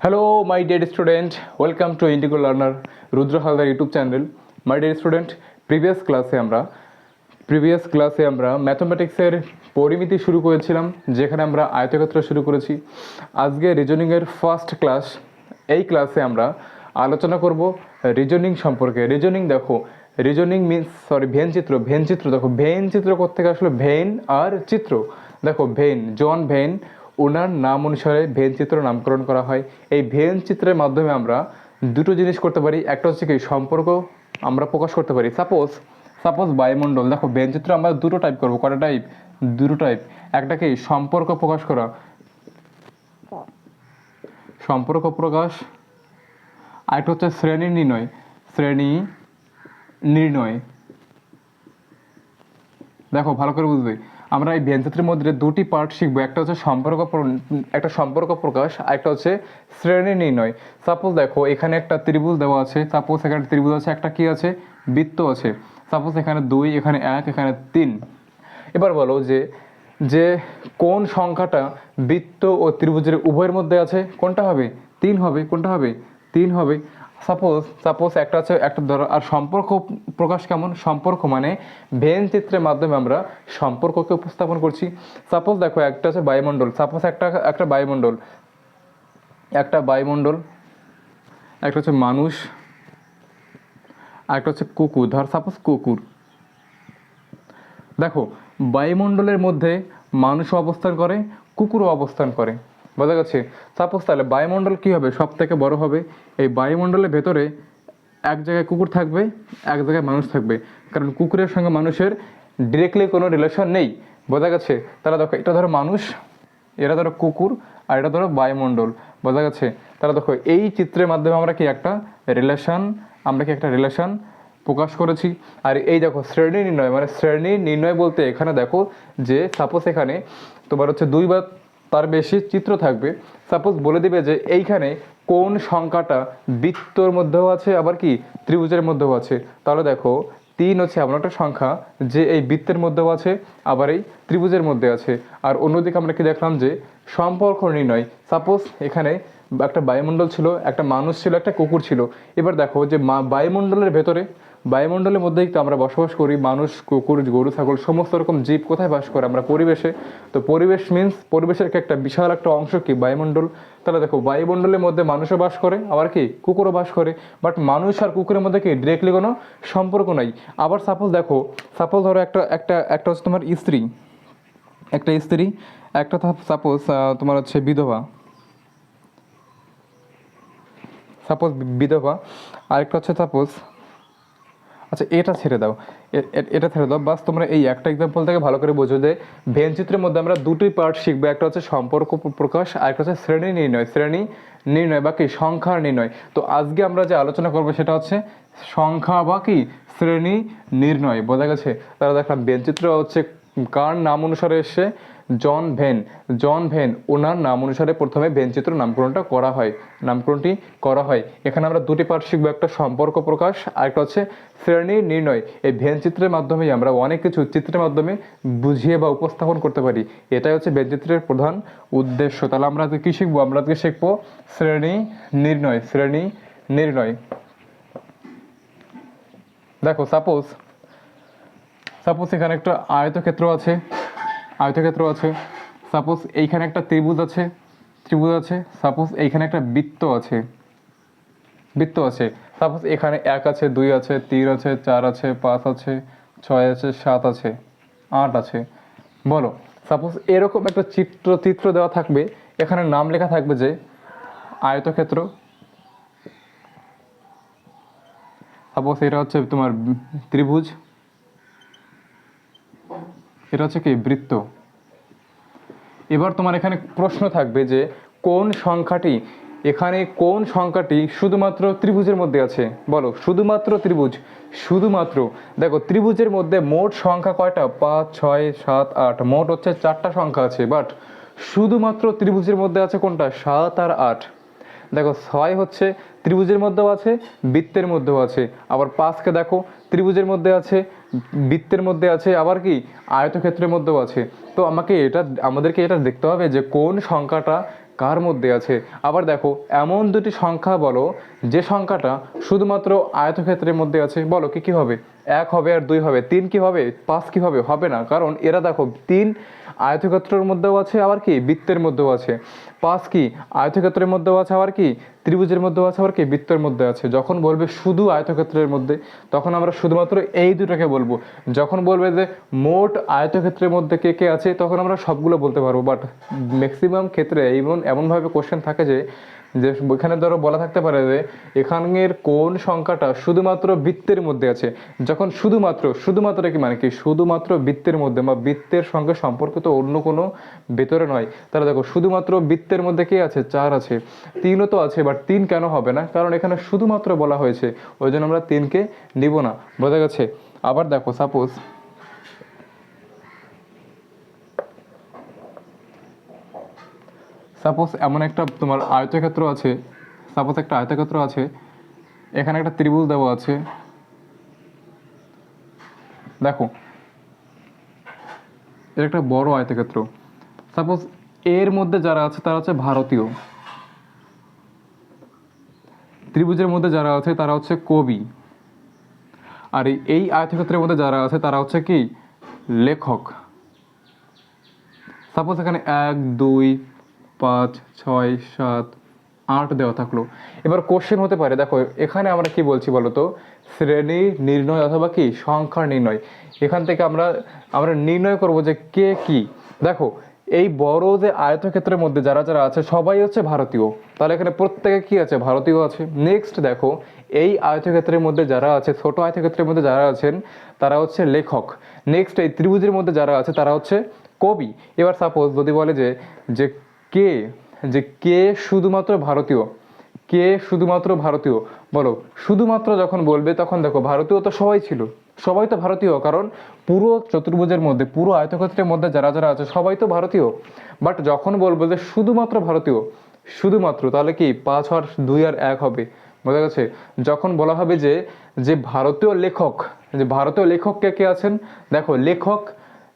Hello, my dear student. Welcome to Indigo Learner, Rudra Haldar YouTube channel my dear student previous ক্লাসে আমরা previous ক্লাসে আমরা ম্যাথমেটিক্সের পরিমিতি শুরু করেছিলাম যেখানে আমরা আয়তক্ষেত্র শুরু করেছি। আজকে রিজনিংয়ের ফার্স্ট ক্লাস এই ক্লাসে আমরা আলোচনা করব রিজনিং সম্পর্কে। রিজনিং দেখো রিজনিং মিনস সরি ভেন চিত্র ভেন চিত্র দেখো। ভেন চিত্র থেকে আসলে? ভেন আর চিত্র। দেখো ভেন জন ভেন ওনার নাম অনুসারে ভেন চিত্র নামকরণ করা হয়। এই ভেন চিত্রের মাধ্যমে আমরা দুটো জিনিস করতে পারি। একটা হচ্ছে কি, সম্পর্ক আমরা প্রকাশ করতে পারি। সাপোজ সাপোজ বায়ুমণ্ডল। দেখো, ভেন চিত্র আমরা দুটো টাইপ করব, কটা টাইপ দুটো টাইপ একটা কি, সম্পর্ক প্রকাশ করা। সম্পর্ক প্রকাশ। আরেকটা হচ্ছে শ্রেণি নির্ণয়। শ্রেণি নির্ণয়। দেখো, ভালো করে বুঝবে। আমরা এই ভেনচিত্রের মধ্যে দুটি পার্ট শিখব। একটা হচ্ছে সম্পর্ক একটা সম্পর্ক প্রকাশ, আর একটা হচ্ছে শ্রেণি নির্ণয়। সাপোজ দেখো, এখানে একটা ত্রিভুজ দেওয়া আছে। সাপোজ এখানে ত্রিভুজ আছে, একটা কি আছে? বৃত্ত আছে। সাপোজ এখানে দুই, এখানে এক, এখানে তিন। এবার বলো যে যে কোন সংখ্যাটা বৃত্ত ও ত্রিভুজের উভয়ের মধ্যে আছে? কোনটা হবে? তিন হবে। কোনটা হবে? তিন হবে। সাপোজ সাপোজ একটা আছে একটা ধরো, আর সম্পর্ক প্রকাশ কেমন? সম্পর্ক মানে ভেন চিত্রের মাধ্যমে আমরা সম্পর্ককে উপস্থাপন করছি। সাপোজ দেখো, একটা আছে বায়ুমণ্ডল। সাপোজ একটা একটা বায়ুমণ্ডল। একটা বায়ুমণ্ডল, একটা হচ্ছে মানুষ, একটা হচ্ছে কুকুর। ধর সাপোজ কুকুর। দেখো, বায়ুমণ্ডলের মধ্যে মানুষও অবস্থান করে, কুকুরও অবস্থান করে। বোঝা গেছে? সাপোজ তাহলে বায়ুমণ্ডল কী হবে? সব থেকে বড় হবে। এই বায়ুমণ্ডলের ভেতরে এক জায়গায় কুকুর থাকবে, এক জায়গায় মানুষ থাকবে। কারণ কুকুরের সঙ্গে মানুষের ডিরেক্টলি কোনো রিলেশন নেই। বোঝা গেছে? তারা দেখো, এটা ধরো মানুষ এরা ধরো কুকুর, আর এটা ধরো বায়ুমণ্ডল। বোঝা গেছে? তারা দেখো, এই চিত্রের মাধ্যমে আমরা কি একটা রিলেশন আমরা কি একটা রিলেশন প্রকাশ করেছি। আর এই দেখো, শ্রেণি নির্ণয়। মানে শ্রেণি নির্ণয় বলতে এখানে দেখো যে সাপোজ এখানে তোমার হচ্ছে দুই বা বেশি চিত্র থাকবে। সাপোজ বলে দিবে যে, এইখানে কোন সংখ্যাটা বৃত্তর মধ্যেও আছে, আবার কি ত্রিভুজের মধ্যেও আছে। তাহলে দেখো, তিন হচ্ছে এমন একটা সংখ্যা যে এই বৃত্তের মধ্যেও আছে, আবার এই ত্রিভুজের মধ্যে আছে। আর অন্যদিকে আমরা কি দেখলাম যে, সম্পর্ক নির্ণয়। সাপোজ এখানে একটা বায়ুমণ্ডল ছিল, একটা মানুষ ছিল, একটা কুকুর ছিল। এবার দেখো যে বায়ুমণ্ডলের ভেতরে বায়ুমণ্ডলের মধ্যেই তো আমরা বসবাস করি, মানুষ, কুকুর, গরু, ছাগল, সমস্ত রকম জীব কোথায় বাস করে? আমরা পরিবেশে। তো পরিবেশ মিন্স পরিবেশের একটা বিশাল একটা অংশ কি? বায়ুমণ্ডল। তাহলে দেখো, বায়ুমণ্ডলের মধ্যে মানুষও বাস করে, আবার কি? কুকুরও বাস করে। বাট মানুষ আর কুকুরের মধ্যে কি? ডিরেক্টলি কোনো সম্পর্ক নাই। আবার সাপোজ দেখো সাপোজ ধরো একটা একটা একটা হচ্ছে তোমার স্ত্রী। একটা স্ত্রী, একটা সাপোজ তোমার হচ্ছে বিধবা। সাপোজ বিধবা। আরেকটা হচ্ছে সাপোজ আচ্ছা এটা ছেড়ে দাও। এটা ছেড়ে দাও। বাস, তোমরা এই একটা এক্সাম্পল থেকে ভালো করে বোঝো যে ভেন চিত্রের মধ্যে আমরা দুটি পার্ট শিখব। একটা হচ্ছে সম্পর্ক প্রকাশ আর একটা হচ্ছে শ্রেণি নির্ণয়। শ্রেণি নির্ণয় বা কি? সংখ্যার নির্ণয়। তো আজকে আমরা যে আলোচনা করব সেটা হচ্ছে সংখ্যা বা কি? শ্রেণি নির্ণয়। বোঝা গেছে? তারা দেখলাম ভেন চিত্র হচ্ছে কার নাম অনুসারে এসে জন ভেন। জন ভেন, ওনার নাম অনুসারে প্রথমে ভেনচিত্র নামকরণটা করা হয়, নামকরণটি করা হয়। এখানে আমরা দুটি পার্ট শিখব একটা সম্পর্ক প্রকাশ আর একটা হচ্ছে শ্রেণি নির্ণয়। এই ভেনচিত্রের মাধ্যমেই আমরা অনেক কিছু চিত্রের মাধ্যমে বুঝিয়ে বা উপস্থাপন করতে পারি। এটাই হচ্ছে ভেনচিত্রের প্রধান উদ্দেশ্য। তাহলে আমরা আজকে কী শিখব? আমরা আজকে শিখব শ্রেণি নির্ণয় শ্রেণি নির্ণয়। দেখো সাপোজ সাপোজ এখানে একটা আয়তক্ষেত্র আছে। আয়তক্ষেত্র আছে। সাপোজ এইখানে একটা ত্রিভুজ আছে ত্রিভুজ আছে। সাপোজ এইখানে একটা বৃত্ত আছে বৃত্ত আছে। সাপোজ এখানে এক আছে, দুই আছে, তিন আছে, চার আছে, পাঁচ আছে, ছয় আছে, সাত আছে, আট আছে। বলো সাপোজ এরকম একটা চিত্র চিত্র দেওয়া থাকবে। এখানে নাম লেখা থাকবে যে আয়তক্ষেত্র। সাপোজ এটা হচ্ছে তোমার ত্রিভুজ। এটা হচ্ছে কি, বৃত্ত। এবার তোমার এখানে প্রশ্ন থাকবে যে, কোন সংখ্যাটি, এখানে কোন সংখ্যাটি শুধুমাত্র ত্রিভুজের মধ্যে আছে? বলো, শুধুমাত্র ত্রিভুজ, শুধুমাত্র। দেখো, ত্রিভুজের মধ্যে মোট সংখ্যা কয়টা? পাঁচ, ছয়, সাত, আট। মোট হচ্ছে চারটা সংখ্যা আছে বাট শুধুমাত্র ত্রিভুজের মধ্যে আছে কোনটা? সাত আর আট। দেখো, ছয় হচ্ছে ত্রিভুজের মধ্যেও আছে, বৃত্তের মধ্যেও আছে। আবার পাঁচকে দেখো, ত্রিভুজের মধ্যে আছে বৃত্তের মধ্যে আছে, আবার কি? আয়তক্ষেত্রের মধ্যেও আছে। তো আমাকে এটা, আমাদেরকে এটা দেখতে হবে যে কোন সংখ্যাটা কার মধ্যে আছে। আবার দেখো, এমন দুটি সংখ্যা বলো, যে সংখ্যাটা শুধুমাত্র আয়তক্ষেত্রের মধ্যে আছে, বলো কি কি হবে? এক হবে আর দুই হবে। তিন কি হবে? পাঁচ কি হবে? হবে না। কারণ এরা দেখো, তিন আয়তক্ষেত্রের মধ্যেও আছে আবার কি? বৃত্তের মধ্যেও আছে। পাঁচ কি? আয়তক্ষেত্রের মধ্যেও আছে আবার কি? ত্রিভুজের মধ্যেও আছে আবার কি? বৃত্তের মধ্যে আছে। যখন বলবে শুধু আয়তক্ষেত্রের মধ্যে, তখন আমরা শুধুমাত্র এই দুটাকে বলব। যখন বলবে যে মোট আয়তক্ষেত্রের মধ্যে কে কে আছে, তখন আমরা সবগুলো বলতে পারব। বাট ম্যাক্সিমাম ক্ষেত্রে এমন এমনভাবে কোশ্চেন থাকে যে যে এখানে ধরো বলা থাকতে পারে যে এখানের কোন সংখ্যাটা শুধুমাত্র বৃত্তের মধ্যে আছে? যখন শুধুমাত্র শুধুমাত্র কি মানে কি? শুধুমাত্র বৃত্তের মধ্যে বা বৃত্তের সঙ্গে সম্পর্কিত অন্য কোনো ভেতরে নয়। তাহলে দেখো, শুধুমাত্র বৃত্তের মধ্যে কে আছে? চার আছে। তিনও তো আছে বাট তিন কেন হবে না? কারণ এখানে শুধুমাত্র বলা হয়েছে, ওই জন্য আমরা তিনকে নিব না। বোঝা গেছে? আবার দেখো সাপোজ সাপোজ এমন একটা তোমার আয়তক্ষেত্র আছে সাপোজ একটা আয়তক্ষেত্র আছে, এখানে একটা ত্রিভুজ দেওয়া আছে। দেখো, এর একটা বড় আয়তক্ষেত্র। সাপোজ এর মধ্যে যারা আছে, তারা হচ্ছে ভারতীয়। ত্রিভুজের মধ্যে যারা আছে, তারা হচ্ছে কবি। আর এই- এই আয়তক্ষেত্রের মধ্যে যারা আছে, তারা হচ্ছে কি? লেখক। সাপোজ এখানে এক, দুই পাঁচ, ছয়, সাত, আট দেওয়া থাকল। এবার কোশ্চেন হতে পারে, দেখো, এখানে আমরা কি বলছি বলো তো শ্রেণি নির্ণয় অথবা কি? সংখ্যার নির্ণয়। এখান থেকে আমরা আমরা নির্ণয় করব যে কে কি। দেখো, এই বড় যে আয়তক্ষেত্রের মধ্যে যারা যারা আছে, সবাই হচ্ছে ভারতীয়। তাহলে এখানে প্রত্যেকে কি আছে? ভারতীয় আছে। নেক্সট দেখো, এই আয়তক্ষেত্রের মধ্যে যারা আছে, ছোট আয়তক্ষেত্রের মধ্যে যারা আছেন, তারা হচ্ছে লেখক। নেক্সট এই ত্রিভুজের মধ্যে যারা আছে, তারা হচ্ছে কবি। এবার সাপোজ যদি বলে যে যে কে? যে কে শুধুমাত্র ভারতীয়? কে শুধুমাত্র ভারতীয়? বলো, শুধুমাত্র যখন বলবে তখন দেখো, ভারতীয় তো সবাই ছিল। সবাই তো ভারতীয়, কারণ পুরো চতুর্ভুজের মধ্যে, পুরো আয়তক্ষেত্রের মধ্যে যারা যারা আছে, সবাই তো ভারতীয়। বাট যখন বলব যে শুধুমাত্র ভারতীয়, শুধুমাত্র, তাহলে কি পাঁচ আর দুই আর এক হবে? বোঝা গেছে? যখন বলা হবে যে যে ভারতীয় লেখক, যে ভারতীয় লেখক কে কে আছেন? দেখো, লেখক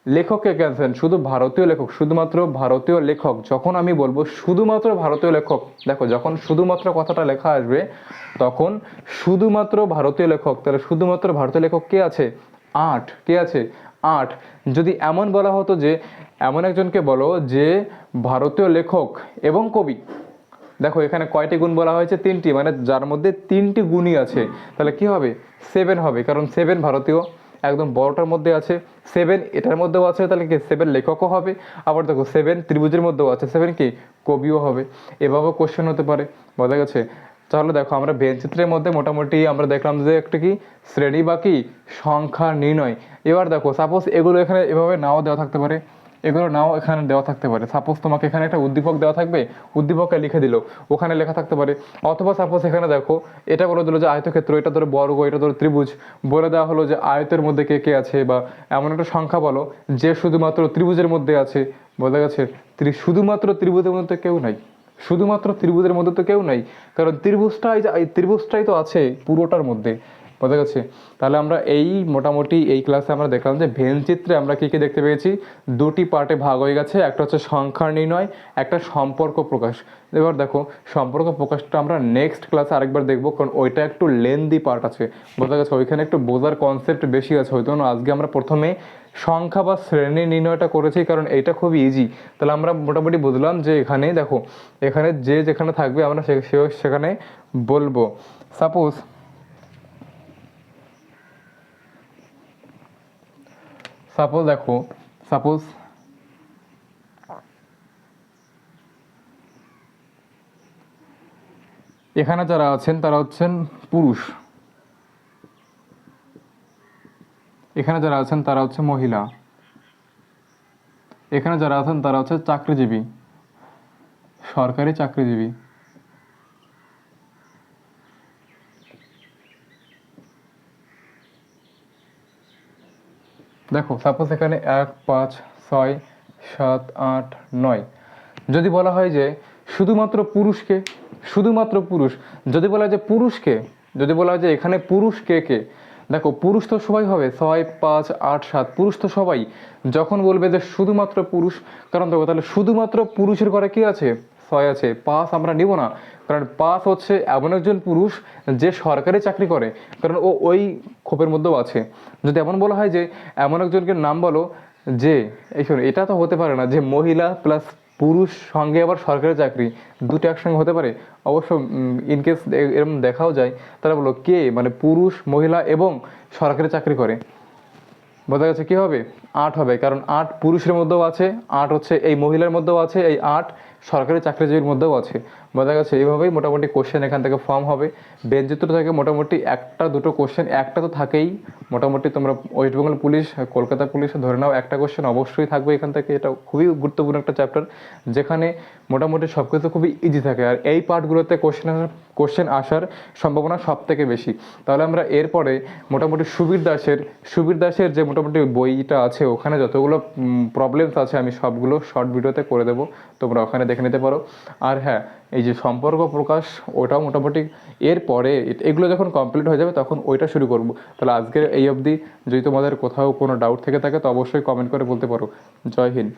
লেখক কে কে শুধু ভারতীয় লেখক, শুধুমাত্র ভারতীয় লেখক। যখন আমি বলব শুধুমাত্র ভারতীয় লেখক, দেখো যখন শুধুমাত্র কথাটা লেখা আসবে, তখন শুধুমাত্র ভারতীয় লেখক, তাহলে শুধুমাত্র ভারতীয় লেখক কে আছে? আট। কে আছে? আট। যদি এমন বলা হতো যে, এমন একজনকে বলো যে ভারতীয় লেখক এবং কবি। দেখো এখানে কয়টি গুণ বলা হয়েছে? তিনটি। মানে যার মধ্যে তিনটি গুণই আছে। তাহলে কি হবে? সেভেন হবে। কারণ সেভেন ভারতীয়। একদম বড়টার মধ্যে আছে সেভেন এটার মধ্যেও আছে, তাহলে কি সেভেন লেখকও হবে। আবার দেখো সেভেন ত্রিভুজের মধ্যেও আছে। সেভেন কি? কবিও হবে। এভাবেও কোশ্চেন হতে পারে। বোঝা গেছে? তাহলে দেখো আমরা বেঞ্চিত্রের মধ্যে মোটামুটি আমরা দেখলাম যে একটা কি? শ্রেণি বা কি? সংখ্যা নির্ণয়। এবার দেখো সাপোজ এগুলো এখানে এভাবে নাও দেওয়া থাকতে পারে। এগুলো নাও এখানে দেওয়া থাকতে পারে। সাপোজ তোমাকে এখানে একটা উদ্দীপক দেওয়া থাকবে উদ্দীপককে লিখে দিল। ওখানে লেখা থাকতে পারে। অথবা সাপোজ এখানে দেখো, এটা বলে দিল যে আয়তক্ষেত্র, এটা ধরো বর্গ, এটা ধরো ত্রিভুজ। বলে দেওয়া হলো যে আয়তের মধ্যে কে কে আছে বা এমন একটা সংখ্যা বলো যে শুধুমাত্র ত্রিভুজের মধ্যে আছে। বোঝা গেছে? ত্রি- শুধুমাত্র ত্রিভুজের মধ্যে কেউ নাই। শুধুমাত্র ত্রিভুজের মধ্যে তো কেউ নাই। কারণ ত্রিভুজটাই ত্রিভুজটাই তো আছে পুরোটার মধ্যে। বোঝা গেছে? তাহলে আমরা এই মোটামুটি এই ক্লাসে আমরা দেখলাম যে ভেন চিত্রে আমরা কী কী দেখতে পেয়েছি? দুটি পার্টে ভাগ হয়ে গেছে, একটা হচ্ছে সংখ্যার নির্ণয়, একটা সম্পর্ক প্রকাশ। এবার দেখো, সম্পর্ক প্রকাশটা আমরা নেক্সট ক্লাসে আরেকবার দেখব, কারণ ওইটা একটু লেন্দি পার্ট আছে। বোঝা গেছে, ওইখানে একটু বোঝার কনসেপ্ট বেশি আছে, হয়তো আজকে আমরা প্রথমে সংখ্যা বা শ্রেণি নির্ণয়টা করেছি, কারণ এইটা খুবই ইজি তাহলে আমরা মোটামুটি বুঝলাম যে এখানে, দেখো, এখানে যে যেখানে থাকবে, আমরা সেখানে বলব। সাপোজ সাপোজ দেখো, সাপোজ এখানে যারা আছেন, তারা হচ্ছেন পুরুষ। এখানে যারা আছেন, তারা হচ্ছে মহিলা। এখানে যারা আছেন, তারা হচ্ছে চাকরিজীবী। সরকারি চাকরিজীবী। দেখো সাপোজ এখানে এক, পাঁচ, ছয়, সাত, আট, নয়। যদি বলা হয় যে শুধুমাত্র পুরুষকে, শুধুমাত্র পুরুষ, যদি বলা হয় যে পুরুষকে, যদি বলা হয় যে এখানে পুরুষ কে কে? দেখো, পুরুষ তো সবাই হবে, ছয়, পাঁচ, আট, সাত, পুরুষ তো সবাই। যখন বলবে যে শুধুমাত্র পুরুষ, কারণ দেখো, তাহলে শুধুমাত্র পুরুষের ঘরে কি আছে? ছয় আছে পাস আমরা নিব না। কারণ পাস হচ্ছে এমন একজন পুরুষ যে সরকারি চাকরি করে, কারণ ও ওই ক্ষোভের মধ্যেও আছে। যদি এমন বলা হয় যে এমন একজনকে নাম বলো যে, এই শোনো, এটা তো হতে পারে না যে মহিলা প্লাস পুরুষ সঙ্গে আবার সরকারি চাকরি, দুটো একসঙ্গে হতে পারে। অবশ্য ইনকেস এরকম দেখাও যায়, তারা বলো কে মানে পুরুষ, মহিলা এবং সরকারি চাকরি করে। বোঝা গেছে কী হবে? আট হবে, কারণ আট পুরুষের মধ্যেও আছে, আট হচ্ছে এই মহিলার মধ্যেও আছে, এই আট সরকারি চাকরিজীবীর মধ্যেও আছে। বোঝা গেছে এইভাবেই মোটামুটি কোশ্চেন এখান থেকে ফর্ম হবে। বেঞ্চিত্র থেকে মোটামুটি একটা, দুটো কোশ্চেন একটা তো থাকেই। মোটামুটি তোমরা West Bengal police Kolkata police ধরে নাও, একটা কোশ্চেন অবশ্যই থাকবে এখান থেকে। এটা খুবই গুরুত্বপূর্ণ একটা চ্যাপ্টার যেখানে মোটামুটি সব কিছু খুবই ইজি থাকে। আর এই পার্টগুলোতে কোশ্চেন আসার কোশ্চেন আসার সম্ভাবনা সব থেকে বেশি। তাহলে আমরা এরপরে মোটামুটি সুবীর দাসের সুবীর দাসের যে মোটামুটি বইটা আছে, ওখানে যতগুলো প্রবলেমস আছে, আমি সবগুলো শর্ট ভিডিওতে করে দেবো। তোমরা ওখানে দেখে নিতে পারো। আর হ্যাঁ এই যে সম্পর্ক প্রকাশ, ওটাও মোটামুটি এরপরে এগুলো যখন কমপ্লিট হয়ে যাবে তখন ওইটা শুরু করব। তাহলে আজকের এই অবধি যদি তোমাদের কোথাও কোনো ডাউট থেকে থাকে তো অবশ্যই কমেন্ট করে বলতে পারো। জয় হিন্দ।